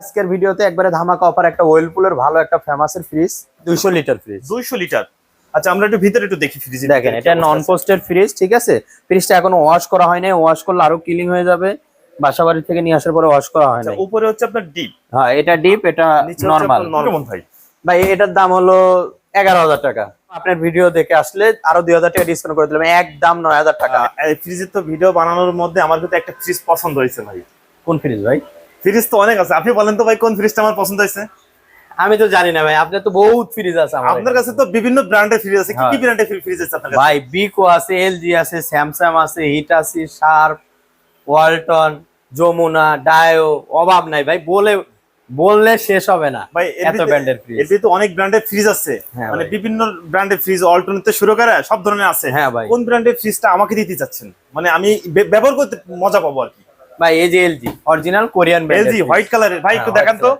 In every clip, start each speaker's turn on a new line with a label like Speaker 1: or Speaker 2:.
Speaker 1: আজকের ভিডিওতে একবারে ধামাকা অফার একটা ওয়েলপুলের ভালো একটা ফেমাসের ফ্রিজ দুইশো লিটার ফ্রিজ
Speaker 2: দুইশো লিটার আচ্ছা আমরা একটু ভিতরে একটু দেখি ফ্রিজ
Speaker 1: দেখেন এটা নন পোস্টেড ফ্রিজ ঠিক আছে? ফ্রিজটা এখনও ওয়াশ করা হয় নাই ওয়াশ করলে আরও ক্লিন হয়ে যাবে। বাসাবাড়ি থেকে নিয়ে আসার পরে ওয়াশ করা হয় নাই।
Speaker 2: উপরে হচ্ছে আপনার ডিপ
Speaker 1: হ্যাঁ এটা ডিপ এটা নর্মাল
Speaker 2: নরমাল ভাই।
Speaker 1: ভাই এটার দাম হলো এগারো হাজার টাকা। আপনার ভিডিও দেখে আসলে আরও দুই হাজার টাকা ডিসকাউন্ট করে দিলাম। একদম নয় হাজার টাকা।
Speaker 2: এই ফ্রিজের তো ভিডিও বানানোর মধ্যে আমার কিন্তু একটা ফ্রিজ পছন্দ হয়েছে ভাই।
Speaker 1: কোন ফ্রিজ ভাই?
Speaker 2: ফ্রিজ তো অনেক আছে। আপনি বলেন তো ভাই কোন ফ্রিজটা আমার পছন্দ হয়েছে?
Speaker 1: আমি তো জানি না ভাই আপনার তো বহুত ফ্রিজ আছে আমার।
Speaker 2: আপনার কাছে তো বিভিন্ন ব্র্যান্ডের ফ্রিজ আছে। কি কি। ব্র্যান্ডের ফ্রিজ আছে আপনার কাছে?
Speaker 1: ভাই বিকো আছে এলজি আছে স্যামসাং আছে হিটাসি শার্প ওয়ালটন যমুনা ডায়ো অভাব নাই ভাই বলে বললে শেষ হবে না
Speaker 2: ভাই
Speaker 1: এত ব্র্যান্ডের ফ্রিজ
Speaker 2: ভিতরে তো অনেক ব্র্যান্ডের ফ্রিজ আছে।
Speaker 1: হ্যাঁ
Speaker 2: মানে বিভিন্ন ব্র্যান্ডের ফ্রিজ অল্টারনেট শুরু করে সব ধরনের আছে।
Speaker 1: হ্যাঁ ভাই।
Speaker 2: কোন ব্র্যান্ডের ফ্রিজটা আমাকে দিতে চাচ্ছেন? মানে আমি ব্যবহার করতে মজা পাবো আর কি।
Speaker 1: ভাই এই যে LG original Korean
Speaker 2: LG white কালারের ভাই একটু দেখেন
Speaker 1: দেখান
Speaker 2: তো।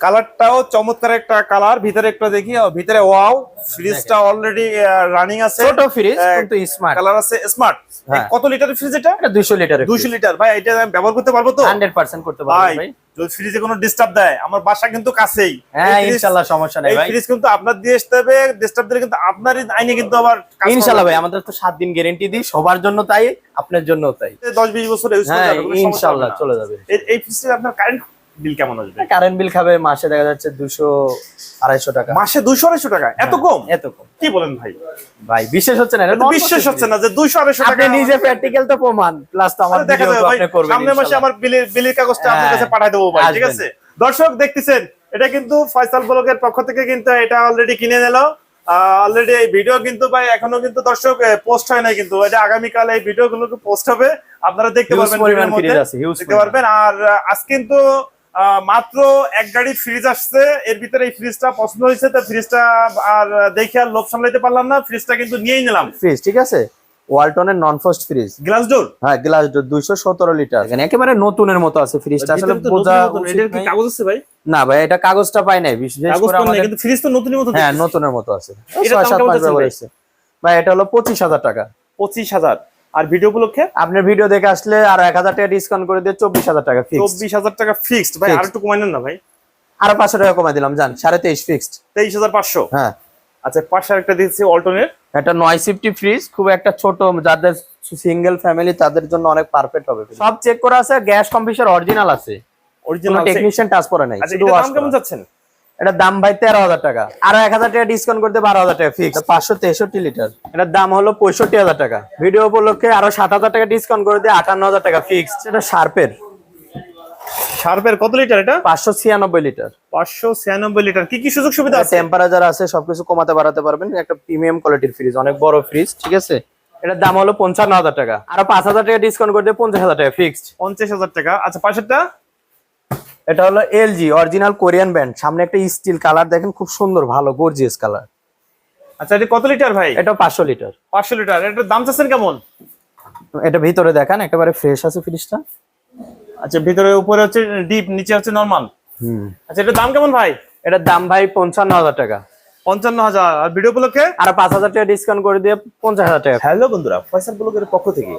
Speaker 2: কালারটাও চমৎকার একটা কালার ভিতরে একটা দেখি ভিতরে ওয়াও ফ্রিজটা অলরেডি রানিং আছে।
Speaker 1: ছোট ফ্রিজ কিন্তু স্মার্ট
Speaker 2: কালার আছে স্মার্ট
Speaker 1: হ্যাঁ।
Speaker 2: কত লিটারের ফ্রিজ এটা?
Speaker 1: এটা 200 লিটারের
Speaker 2: দুইশো লিটার ভাই এটা আমি ব্যবহার করতে পারব তো?
Speaker 1: 100% করতে পারব ভাই।
Speaker 2: যদি ফ্রিজে কোনো ডিস্টার্ব দেয় আমার বাসা কিন্তু কাছেই।
Speaker 1: হ্যাঁ ইনশাআল্লাহ সমস্যা নাই ভাই।
Speaker 2: ফ্রিজ কিন্তু আপনার দিয়ে আসতে হবে ডিস্টার্ব দিলে কিন্তু আপনারই আইনে কিন্তু আবার
Speaker 1: ইনশাআল্লাহ ভাই আমাদের তো 7 দিন গ্যারান্টি দিই সবার জন্য তাই আপনার জন্য তাই।
Speaker 2: দশ বিশ বছর ইউজ করতে
Speaker 1: হ্যাঁ
Speaker 2: কোনো সমস্যা
Speaker 1: ইনশাআল্লাহ চলে যাবে।
Speaker 2: এই- এই ফ্রিজে আপনার কারেন্ট বিল কেমন আসবে?
Speaker 1: কারেন্ট বিল খাবে মাসে দেখা যাচ্ছে 200 250 টাকা।
Speaker 2: মাসে দুইশো আড়াইশো টাকা? এত কম?
Speaker 1: এত কম।
Speaker 2: কি বলেন ভাই?
Speaker 1: ভাই বিশ্বাস হচ্ছে না এটা
Speaker 2: এটা বিশ্বাস হচ্ছে না যে দুইশো আড়াইশো টাকা
Speaker 1: নিজে প্র্যাকটিক্যাল তো প্রমাণ প্লাস তো আমার
Speaker 2: দেখা যাবে
Speaker 1: তো আপনি করবেন
Speaker 2: সামনের মাসে আমার বিলের বিলের কাগজটা আপনার
Speaker 1: হ্যাঁ,
Speaker 2: কাছে পাঠিয়ে দেবো ভাই ঠিক আছে? দর্শক দেখতেছেন এটা কিন্তু ফয়সাল ব্লগের পক্ষ থেকে কিন্তু এটা অলরেডি কিনে নিল। অলরেডি এই ভিডিও কিন্তু ভাই এখনও কিন্তু দর্শক পোস্ট হয় নাই কিন্তু। এটা আগামীকাল এই ভিডিও গুলো পোস্ট হবে। আপনারা দেখতে পারবেন দেখতে পারবেন। আর আজ কিন্তু মাত্র এক গাড়ি ফ্রিজ আসছে। এর ভিতরে এই ফ্রিজটা পছন্দ হয়েছে তো ফ্রিজটা আর দেখে আর লোভ সামলাইতে পারলাম না। ফ্রিজটা কিন্তু নিয়েই নিলাম।
Speaker 1: ফ্রিজ ঠিক আছে? ওয়ালটনের non frost fridge
Speaker 2: glass door
Speaker 1: হ্যাঁ গ্লাস ডোর 217 লিটার এখানে একেবারে নতুনের মতো আছে ফ্রিজটা আসলে বোঝা উচিত নাই।
Speaker 2: কাগজ আছে ভাই?
Speaker 1: না ভাই এটা কাগজটা পাই নাই। বিশেষ করে আমাদের
Speaker 2: কিন্তু ফ্রিজ তো নতুনের মতো
Speaker 1: হ্যাঁ নতুনের মতো আছে। সাত
Speaker 2: কেমন
Speaker 1: মাস ব্যবহার
Speaker 2: ভাই?
Speaker 1: হয়েছে। ভাই এটা হলো পঁচিশ হাজার টাকা।
Speaker 2: পঁচিশ হাজার। আর ভিডিও উপলক্ষে
Speaker 1: আপনার ভিডিও দেখে আসলে আর এক হাজার টাকা ডিসকাউন্ট করে দিয়ে চব্বিশ হাজার টাকা ফিক্স
Speaker 2: চব্বিশ হাজার টাকা ফিক্সড ভাই আর একটু কমাই নেন না ভাই?
Speaker 1: আরও পাঁচশো টাকা কমাই দিলাম জান সাড়ে তেইশ ফিক্সড
Speaker 2: তেইশ হাজার পাঁচশো?
Speaker 1: হ্যাঁ।
Speaker 2: আচ্ছা পাঁচশো একটা দিচ্ছি অল্টনের
Speaker 1: এটা নয় সিফটি ফ্রিজ খুব একটা ছোট যাদের সিঙ্গেল ফ্যামিলি তাদের জন্য অনেক পারফেক্ট হবে সব চেক করা আছে গ্যাস কম্পিউটার অরিজিনাল আছে।
Speaker 2: অরিজিনাল
Speaker 1: টেকনিশিয়ান টাচ করে নাই
Speaker 2: আচ্ছা দাম কেমন। যাচ্ছেন?
Speaker 1: এটার দাম ভাই তেরো হাজার টাকা। আরও এক হাজার টাকা ডিসকাউন্ট করতে বারো হাজার টাকা ফিক্স পাঁচশো তেষট্টি লিটার এটার দাম হলো পঁয়ষট্টি হাজার টাকা। ভিডিও উপলক্ষে আরও সাত হাজার টাকা ডিসকাউন্ট করে দিয়ে আটান্ন হাজার টাকা ফিক্স এটা শার্পের
Speaker 2: শার্পের কত লিটার এটা?
Speaker 1: পাঁচশো ছিয়ানব্বই লিটার
Speaker 2: পাঁচশো ছিয়ানব্বই লিটার কি কি সুযোগ সুবিধা আছে?
Speaker 1: টেম্পারেচার আছে সবকিছু কমাতে বাড়াতে পারবেন। একটা প্রিমিয়াম কোয়ালিটির ফ্রিজ অনেক বড় ফ্রিজ ঠিক আছে? এটার দাম হলো পঞ্চান্ন হাজার টাকা। আরও পাঁচ হাজার টাকা ডিসকাউন্ট করে দিয়ে পঞ্চাশ হাজার টাকা ফিক্সড
Speaker 2: পঞ্চাশ হাজার টাকা। আচ্ছা পাঁচশোটা
Speaker 1: এটা হলো এলজি অরিজিনাল কোরিয়ান ব্র্যান্ড সামনে একটা স্টিল কালার দেখেন খুব সুন্দর ভালো গর্জিয়াস কালার
Speaker 2: আচ্ছা এটা কত লিটার ভাই?
Speaker 1: এটা পাঁচশো লিটার।
Speaker 2: পাঁচশো লিটার। এটার দাম চাচ্ছেন কেমন?
Speaker 1: এটা ভিতরে দেখান একেবারে ফ্রেশ আছে ফ্রিজটা
Speaker 2: আচ্ছা ভিতরে উপরে হচ্ছে ডিপ নিচে হচ্ছে নরমাল
Speaker 1: হুম।
Speaker 2: আচ্ছা এটার দাম কেমন ভাই?
Speaker 1: এটার দাম ভাই পঞ্চান্ন হাজার টাকা।
Speaker 2: পঞ্চান্ন হাজার। আর ভিডিও উপলক্ষে?
Speaker 1: আর পাঁচ হাজার টাকা ডিসকাউন্ট করে দিয়ে পঞ্চাশ হাজার টাকা।
Speaker 2: হ্যালো বন্ধুরা ফয়সাল ব্লগের পক্ষ থেকে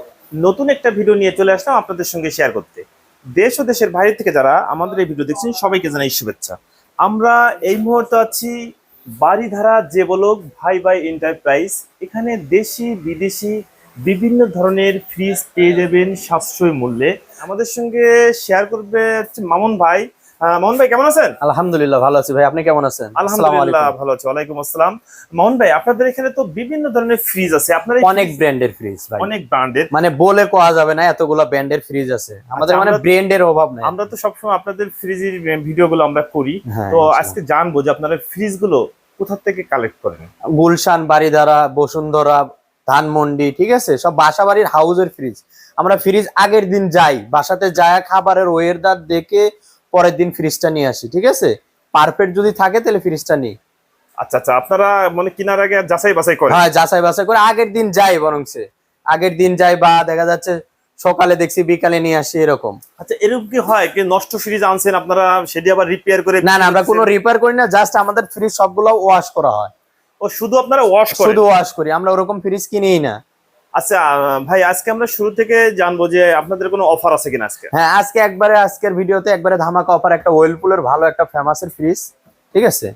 Speaker 2: নতুন একটা ভিডিও নিয়ে চলে আসলাম আপনাদের সঙ্গে শেয়ার করতে। দেশ ও দেশের বাইরে থেকে যারা আমাদের এই ভিডিও দেখছেন, সবাইকে জানাই শুভেচ্ছা। আমরা এই মুহূর্তে আছি বাড়িধারা যে বলক ভাই ভাই এন্টারপ্রাইজ এখানে দেশি, বিদেশি বিভিন্ন ধরনের ফ্রিজ পেয়ে যাবেন সাশ্রয় মূল্যে। আমাদের সঙ্গে শেয়ার করবে মামুন ভাই। মামুন ভাই কেমন আছেন?
Speaker 1: আলহামদুলিল্লাহ ভালো আছি ভাই। আপনি কেমন আছেন?
Speaker 2: আলহামদুলিল্লাহ। ভালো আছি। ওয়ালাইকুম আসসালাম। মামুন ভাই আপনাদের এখানে তো বিভিন্ন ধরনের ফ্রিজ আছে। আপনার
Speaker 1: অনেক ব্র্যান্ডের ফ্রিজ ভাই।
Speaker 2: অনেক ব্র্যান্ডের
Speaker 1: মানে বলে কোয়া যাবে না এতগুলো ব্র্যান্ডের ফ্রিজ আছে। আমাদের
Speaker 2: আচ্ছা,
Speaker 1: মানে ব্র্যান্ডের অভাব নাই।
Speaker 2: আমরা তো সবসময় আপনাদের ফ্রিজের ভিডিও গুলো আমরা করি।
Speaker 1: হ্যাঁ,
Speaker 2: তো আজকে জানব যে আপনারা ফ্রিজগুলো কোথা থেকে কালেক্ট করেন?
Speaker 1: গুলশান বাড়িধারা বসুন্ধরা ধানমন্ডি ঠিক আছে? সব বাসা বাড়ির হাউজের ফ্রিজ আমরা ফ্রিজ আগের দিন যাই। বাসাতে যায় খাবারের ওয়েদার দেখে পরের দিন ফ্রিজটা নিয়ে আসি ঠিক আছে? পারফেক্ট যদি থাকে তাহলে ফ্রিজটা নিই।
Speaker 2: আচ্ছা আচ্ছা আপনারা মানে কেনার আগে যাচাই বাছাই করেন?
Speaker 1: হ্যাঁ যাচাই বাছাই করে আগের দিন যাই বরং সে আগের দিন যাই বা দেখা যাচ্ছে সকালে দেখছি বিকালে নিয়ে আসি এরকম।
Speaker 2: আচ্ছা এরকম কি হয় কি নষ্ট ফ্রিজ আনছেন আপনারা সেটি আবার রিপেয়ার করে
Speaker 1: না না আমরা কোনো রিপেয়ার করি না জাস্ট আমাদের ফ্রিজ সবগুলো ওয়াশ করা হয়।
Speaker 2: ও শুধু আপনারা ওয়াশ করেন?
Speaker 1: শুধু ওয়াশ করি আমরা ওরকম ফ্রিজ কিনিই না।
Speaker 2: আচ্ছা ভাই আজকে আমরা শুরু থেকে জানব যে আপনাদের কোনো অফার আছে কিনা আজকে?
Speaker 1: হ্যাঁ আজকে একবারে আজকের ভিডিওতে একবারে ধামাকা অফার একটা ওয়েলপুলের ভালো একটা ফেমাসের ফ্রিজ ঠিক আছে?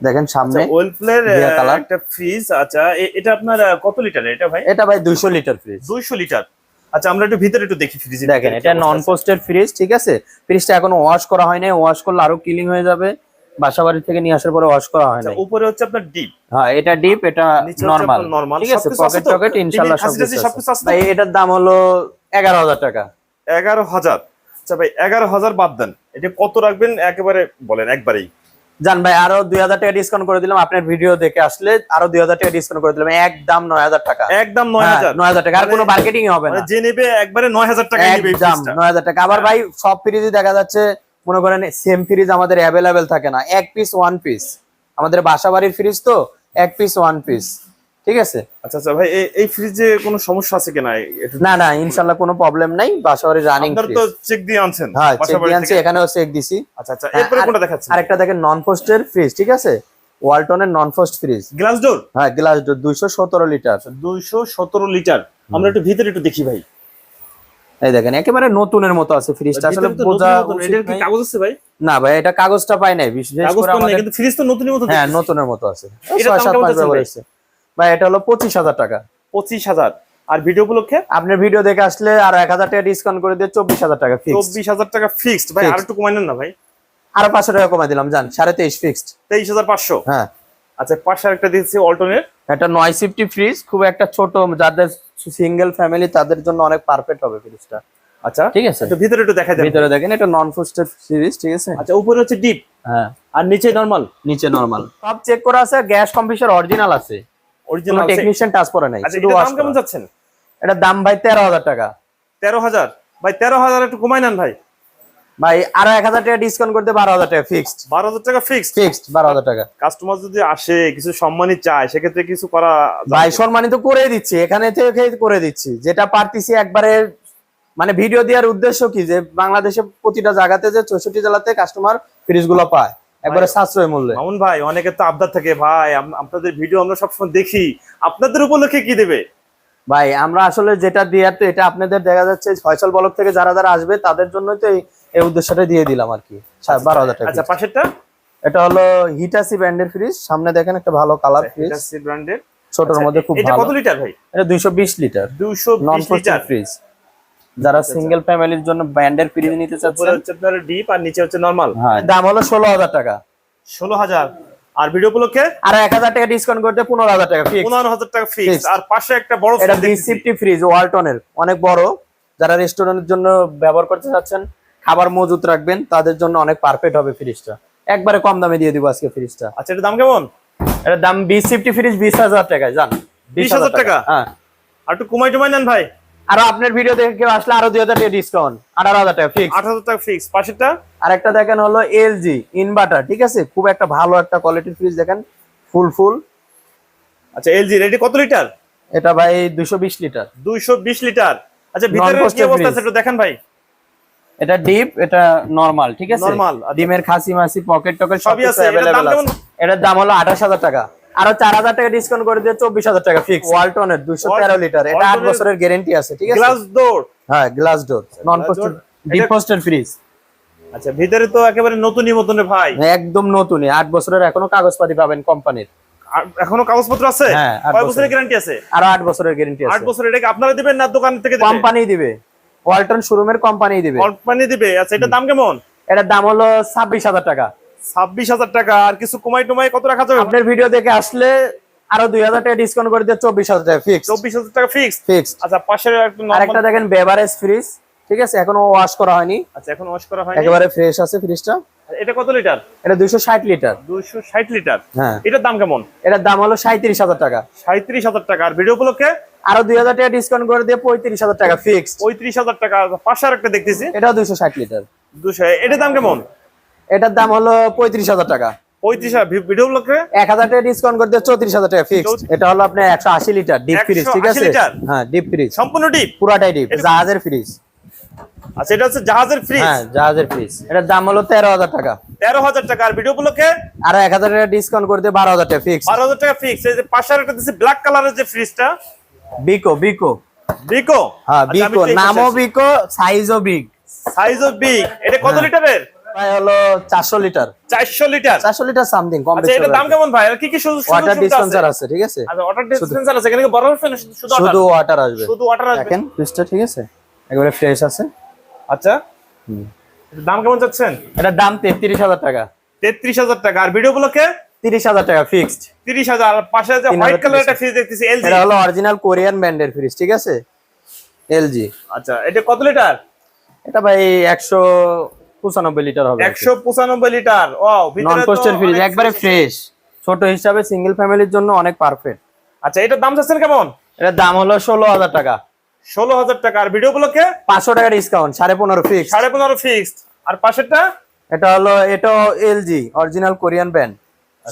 Speaker 1: দেখেন সামনে
Speaker 2: ওয়েলফ্লের
Speaker 1: ঘিয়া
Speaker 2: একটা ফ্রিজ আচ্ছা এটা আপনার কত লিটার এটা ভাই?
Speaker 1: এটা ভাই দুইশো লিটার ফ্রিজ
Speaker 2: দুইশো লিটার আচ্ছা আমরা একটু ভিতরে একটু দেখি ফ্রিজ
Speaker 1: দেখেন এটা নন পোস্টেড ফ্রিজ ঠিক আছে? ফ্রিজটা এখনও ওয়াশ করা হয় নাই ওয়াশ করলে আরও ক্লিন হয়ে যাবে। বাসা বাড়ি থেকে নিয়ে আসার পরে ওয়াশ করা হয় নাই।
Speaker 2: উপরে হচ্ছে আপনার ডিপ
Speaker 1: হ্যাঁ এটা ডিপ এটা নরমাল ঠিক আছে পকেট টকেট ইনশাআল্লাহ সবকিছু
Speaker 2: হাসি-টাসি আছে
Speaker 1: ভাই এটার দাম হলো এগারো হাজার টাকা।
Speaker 2: এগারো হাজার। আচ্ছা ভাই এগারো হাজার বাদ দেন। এটা কত রাখবেন? একেবারে বলেন একবারেই।
Speaker 1: জান ভাই আরও দুই হাজার টাকা ডিসকাউন্ট করে দিলাম। আপনার ভিডিও দেখে আসলে আরও দুই হাজার টাকা ডিসকাউন্ট করে দিলাম। একদম নয় হাজার টাকা।
Speaker 2: একদম নয় হাজার।
Speaker 1: নয় হাজার টাকা। আর কোনো মার্কেটিং হবে না।
Speaker 2: মানে যে নেবে একবারে নয় হাজার টাকা নেবে
Speaker 1: একদম
Speaker 2: ফ্রিজটা।
Speaker 1: নয় হাজার টাকা। আবার ভাই সব ফ্রিজে দেখা যাচ্ছে মনে করেন সেম ফ্রিজ আমাদের অ্যাভেলেবেল থাকে না। এক পিস ওয়ান পিস আমাদের বাসা বাড়ির ফ্রিজ তো এক পিস ওয়ান পিস ঠিক আছে?
Speaker 2: আচ্ছা আচ্ছা ভাই এই- ফ্রিজে কোনো সমস্যা আছে কিনা?
Speaker 1: না না ইনশাল্লাহ কোনো প্রবলেম নাই। বাসা বাড়ির রানিং
Speaker 2: আপনারা তো চেক দিয়ে আনছেন
Speaker 1: হ্যাঁ চেক দিয়ে আনছি এখানেও চেক দিছি।
Speaker 2: আচ্ছা আচ্ছা
Speaker 1: হ্যাঁ,
Speaker 2: এরপরে কোনটা দেখাচ্ছেন?
Speaker 1: আরেকটা দেখেন নন পোস্টের ফ্রিজ ঠিক আছে? ওয়ালটনের non frost fridge
Speaker 2: glass door
Speaker 1: হ্যাঁ গ্লাস দুইশো সতেরো লিটার
Speaker 2: দুইশো সতেরো লিটার আমরা একটু ভিতরে একটু দেখি ভাই।
Speaker 1: এই দেখেন একেবারে নতুনের মতো আছে ফ্রিজটা আসলে বোঝা
Speaker 2: এটার কি কাগজ আছে ভাই?
Speaker 1: না ভাই এটা কাগজটা পাই নাই বিশেষ করে আমাদের
Speaker 2: কিন্তু ফ্রিজ তো নতুনের মতো
Speaker 1: হ্যাঁ নতুনের মতো আছে।
Speaker 2: দাম
Speaker 1: সাত মাস ব্যবহার
Speaker 2: ভাই?
Speaker 1: ভাই এটা হলো পঁচিশ হাজার টাকা।
Speaker 2: পঁচিশ হাজার। আর ভিডিও উপলক্ষে?
Speaker 1: আপনার ভিডিও দেখে আসলে আর এক হাজার টাকা ডিসকাউন্ট করে দিয়ে চব্বিশ হাজার টাকা ফিক্স
Speaker 2: চব্বিশ হাজার টাকা ফিক্সড ভাই আর একটু কমাই না ভাই।
Speaker 1: আরও পাঁচশো টাকা কমাই দিলাম জান সাড়ে তেইশ ফিক্সড
Speaker 2: তেইশ হাজার পাঁচশো?
Speaker 1: হ্যাঁ।
Speaker 2: আচ্ছা পাঁচশো একটা দিয়েছি অল্টনের
Speaker 1: একটা নয় সিফটি ফ্রিজ খুব একটা ছোট যাদের সিঙ্গেল ফ্যামিলি তাদের জন্য অনেক পারফেক্ট হবে ফ্রিজটা
Speaker 2: আচ্ছা
Speaker 1: ঠিক আছে।
Speaker 2: একটু ভিতরে একটু দেখা যায়
Speaker 1: ভিতরে দেখেন এটা নন ফুস্টেড ফ্রিজ ঠিক আছে?
Speaker 2: আচ্ছা উপরে হচ্ছে ডিপ
Speaker 1: হ্যাঁ।
Speaker 2: আর নিচে নরমাল
Speaker 1: নিচে নরমাল সব চেক করা আছে গ্যাস কম্পিউটার অরিজিনাল আছে।
Speaker 2: অরিজিনাল
Speaker 1: টেকনিশিয়ান টাচ করে নাই
Speaker 2: আচ্ছা দাম কেমন। যাচ্ছেন?
Speaker 1: এটার দাম ভাই তেরো হাজার টাকা।
Speaker 2: তেরো হাজার? ভাই তেরো হাজার একটু কমাই নেন ভাই।
Speaker 1: ভাই আরও এক হাজার টাকা ডিসকাউন্ট করতে বারো হাজার টাকা ফিক্সড
Speaker 2: বারো হাজার টাকা ফিক্সড
Speaker 1: ফিক্সড বারো হাজার টাকা।
Speaker 2: কাস্টমার যদি আসে কিছু সম্মানই চায় সেক্ষেত্রে কিছু করা।
Speaker 1: ভাই সম্মানিত করে দিচ্ছি। এখানে থেকে করে দিচ্ছি। যেটা পারতেছি একবারে মানে ভিডিও দেওয়ার উদ্দেশ্য কি? যে বাংলাদেশে প্রতিটা জায়গাতে যে চৌষট্টি জেলাতে কাস্টমার ফ্রিজগুলো পায় একবারে সাশ্রয় মূল্যে।
Speaker 2: মামুন ভাই অনেকে তো আবদার থাকে ভাই আপনাদের ভিডিও আমরা সবসময় দেখি। আপনাদের উপলক্ষে কি দেবে?
Speaker 1: ভাই আমরা আসলে যেটা দেওয়ার তো এটা আপনাদের দেখা যাচ্ছে। ফয়সাল বলক থেকে যারা যারা আসবে তাদের জন্যই তো এই- এই উদ্দেশ্যটা দিয়ে দিলাম আর কি। বারো হাজার টাকা
Speaker 2: আচ্ছা পাশেরটা?
Speaker 1: এটা হলো হিটাসি ব্র্যান্ডের ফ্রিজ সামনে দেখেন একটা ভালো কালার ফ্রিজ
Speaker 2: ব্র্যান্ডের
Speaker 1: ছোটর মধ্যে খুব
Speaker 2: আচ্ছা, এটা
Speaker 1: ভালো।
Speaker 2: কত লিটার ভাই?
Speaker 1: এটা দুইশো বিশ লিটার।
Speaker 2: দুশো
Speaker 1: নন
Speaker 2: বিশ লিটার।
Speaker 1: ফ্রিজ যারা সিঙ্গেল ফ্যামিলির জন্য ব্র্যান্ডের ফ্রিজ নিতে চাচ্ছেন।
Speaker 2: হচ্ছে আপনার ডিপ আর নিচে হচ্ছে নরমাল
Speaker 1: হ্যাঁ দাম হলো ষোলো হাজার টাকা।
Speaker 2: ষোলো হাজার। আর ভিডিও উপলক্ষে?
Speaker 1: আর এক হাজার টাকা ডিসকাউন্ট করতে পনেরো হাজার টাকা ফিক্স
Speaker 2: পনেরো হাজার টাকা ফিক্স আর পাশে একটা বড়
Speaker 1: এটা
Speaker 2: ফ্রিজ
Speaker 1: বি
Speaker 2: দেখতেছি।
Speaker 1: সিফটি ফ্রিজ ওয়ালটনের অনেক বড়। যারা রেস্টুরেন্টের জন্য ব্যবহার করতে চাচ্ছেন খাবার মজুত রাখবেন তাদের জন্য অনেক পারফেক্ট হবে ফ্রিজটা একবারে কম দামে দিয়ে দিব আজকে ফ্রিজটা
Speaker 2: আচ্ছা এটার দাম কেমন?
Speaker 1: এটার দাম বি সিফটি ফ্রিজ বিশ হাজার টাকায় জান।
Speaker 2: 20,000 টাকা?
Speaker 1: হ্যাঁ।
Speaker 2: আর একটু কমাই টমাই নেন ভাই।
Speaker 1: আর আপনার ভিডিও দেখে কেউ আসলে আরও দুই হাজার টাকা ডিসকাউন্ট আঠারো হাজার টাকা ফিক্স
Speaker 2: হাজার টাকা ফিক্স পাশেরটা?
Speaker 1: আর একটা দেখেন হলো এলজি ইনভার্টার ঠিক আছে? খুব একটা ভালো একটা কোয়ালিটির ফ্রিজ দেখেন ফুল ফুল
Speaker 2: আচ্ছা এলজি রেডি কত লিটার
Speaker 1: এটা ভাই দুশো বিশ লিটার
Speaker 2: দুইশো বিশ লিটার আচ্ছা ভিতরে কি অবস্থা আছে একটু দেখেন ভাই।
Speaker 1: এটা ডিপ এটা নরমাল ঠিক আছে?
Speaker 2: Normal, আচ্ছা।
Speaker 1: ডিমের খাসি মাসি পকেট টকেট
Speaker 2: সবই আছে, কেমন?
Speaker 1: আছে। এটার দাম হলো আঠাশ হাজার টাকা। আরও চার হাজার টাকা ডিসকাউন্ট করে দিয়ে চব্বিশ হাজার টাকা ফিক্স ওয়ালটনের দুশো তেরো লিটার এটা আট
Speaker 2: Walton-এর-
Speaker 1: বছরের গ্যারেন্টি আছে ঠিক আছে?
Speaker 2: গ্লাস ডোর
Speaker 1: হ্যাঁ glass door non frosted deep frosted fridge
Speaker 2: আচ্ছা ভিতরে তো একেবারে নতুনই মতনে ভাই।
Speaker 1: একদম নতুনই আট বছরের এখনও কাগজপাতি পাবেন কোম্পানির
Speaker 2: এখনও কাগজপত্র আছে?
Speaker 1: হ্যাঁ, আট
Speaker 2: কয় বছরের। গ্যারান্টি আছে?
Speaker 1: আরও আট বছরের গ্যারেন্টি আছে।
Speaker 2: বছর এটা কি আপনারা দিবেন না দোকান থেকে দিবেন?
Speaker 1: কোম্পানি দিবে। ওয়ালটন শোরুমের কোম্পানি দিবে।
Speaker 2: কোম্পানি দিবে? আচ্ছা এটার দাম কেমন?
Speaker 1: এটার দাম হলো ছাব্বিশ হাজার টাকা।
Speaker 2: ছাব্বিশ হাজার টাকা আর কিছু কমাই টমাই কত রাখা যাবে?
Speaker 1: আপনার ভিডিও দেখে আসলে আরও দুই হাজার টাকা ডিসকাউন্ট করে দিয়ে চব্বিশ হাজার টাকা ফিক্স
Speaker 2: চব্বিশ হাজার টাকা ফিক্স
Speaker 1: ফিক্স
Speaker 2: আচ্ছা পাশের একটা
Speaker 1: আর একটা
Speaker 2: normal-
Speaker 1: দেখেন বেভারেজ ফ্রিজ ঠিক আছে? এখনও ওয়াশ করা হয়নি।
Speaker 2: আচ্ছা এখন ওয়াশ করা হয়নি।
Speaker 1: একেবারে ফ্রেশ আছে ফ্রিজটা
Speaker 2: এটা কত লিটার
Speaker 1: এটা দুইশো ষাট লিটার
Speaker 2: দুইশো ষাট লিটার
Speaker 1: হ্যাঁ।
Speaker 2: এটার দাম কেমন?
Speaker 1: এটার দাম হলো সাঁত্রিশ হাজার টাকা।
Speaker 2: সাঁত্রিশ হাজার টাকা। আর ভিডিও উপলক্ষে
Speaker 1: আরও দুই হাজার টাকা ডিসকাউন্ট করে দিয়ে পঁয়ত্রিশ হাজার টাকা ফিক্স
Speaker 2: পঁয়ত্রিশ হাজার টাকা আর একটা দেখতেছি।
Speaker 1: এটাও দুইশো ষাট লিটার।
Speaker 2: দুশো এটার দাম কেমন?
Speaker 1: এটার দাম হলো পঁয়ত্রিশ হাজার টাকা।
Speaker 2: পঁয়ত্রিশ ভিডিও
Speaker 1: এক হাজার টাকা ডিসকাউন্ট করে দিয়ে চৌত্রিশ হাজার টাকা ফিক্স এটা হলো আপনার একশো আশি লিটার ডিপ ফ্রিজ ঠিক আছে? হ্যাঁ ডিপ ফ্রিজ
Speaker 2: সম্পূর্ণ ডিপ
Speaker 1: পুরাটাই ডিপ জাহাজের ফ্রিজ
Speaker 2: আচ্ছা এটা হচ্ছে জাহাজের ফ্রিজ
Speaker 1: হ্যাঁ জাহাজের ফ্রিজ এটার দাম হলো তেরো হাজার টাকা।
Speaker 2: তেরো হাজার টাকা। আর ভিডিও উপলক্ষে
Speaker 1: আর এক হাজার টাকা ডিসকাউন্ট করে দিয়ে বারো হাজার টাকা ফিক্স
Speaker 2: বারো হাজার টাকা ফিক্স এই যে পাশে একটা দিচ্ছে ব্ল্যাক কালারের যে ফ্রিজটা
Speaker 1: বিকো বিকো
Speaker 2: বিকো
Speaker 1: হ্যাঁ বিকো নামও বিকো সাইজও বিগ
Speaker 2: সাইজও বিগ এটা কত
Speaker 1: হ্যাঁ।
Speaker 2: লিটারের?
Speaker 1: প্রায় হলো চারশো লিটার।
Speaker 2: চারশো লিটার?
Speaker 1: চারশো লিটার সামথিং কম
Speaker 2: আচ্ছা এটার দাম কেমন ভাই? কি কি সুযোগ
Speaker 1: ওয়াটার ডিসপেন্সার
Speaker 2: আছে?
Speaker 1: ঠিক আছে?
Speaker 2: আচ্ছা ওয়াটার ডিসপেন্সার আছে। এখানে না শুধু
Speaker 1: শুধু ওয়াটার আসবে।
Speaker 2: শুধু ওয়াটার আসবে?
Speaker 1: দেখেন ফ্রিজটা ঠিক আছে? একেবারে ফ্রেশ আছে।
Speaker 2: আচ্ছা। দাম কেমন চাচ্ছেন?
Speaker 1: এটার দাম তেত্রিশ হাজার টাকা।
Speaker 2: তেত্রিশ হাজার টাকা। আর ভিডিও গুলোকে
Speaker 1: তিরিশ হাজার টাকা ফিক্সড
Speaker 2: তিরিশ হাজার আর পাশে যে হোয়াইট
Speaker 1: হাজার
Speaker 2: কালার একটা ফ্রিজ দেখতেছি এলজি
Speaker 1: এটা হলো অরিজিনাল কোরিয়ান ব্র্যান্ডের ফ্রিজ ঠিক আছে? এলজি
Speaker 2: আচ্ছা এটা কত লিটার
Speaker 1: এটা ভাই একশো পঁচানব্বই লিটার হবে।
Speaker 2: একশো পঁচানব্বই লিটার ও
Speaker 1: নন পোস্টের ফ্রিজ একবারে ফ্রেশ ছোট হিসাবে সিঙ্গেল ফ্যামিলির জন্য অনেক পারফেক্ট
Speaker 2: আচ্ছা এটার দাম চাচ্ছেন কেমন?
Speaker 1: এটার দাম হলো ষোলো হাজার টাকা।
Speaker 2: ষোলো হাজার টাকা। আর ভিডিও গুলোকে
Speaker 1: পাঁচশো টাকা ডিসকাউন্ট সাড়ে পনেরো ফিক্স
Speaker 2: সাড়ে পনেরো ফিক্সড আর পাশেরটা?
Speaker 1: এটা হলো এটা এলজি অরিজিনাল কোরিয়ান ব্র্যান্ড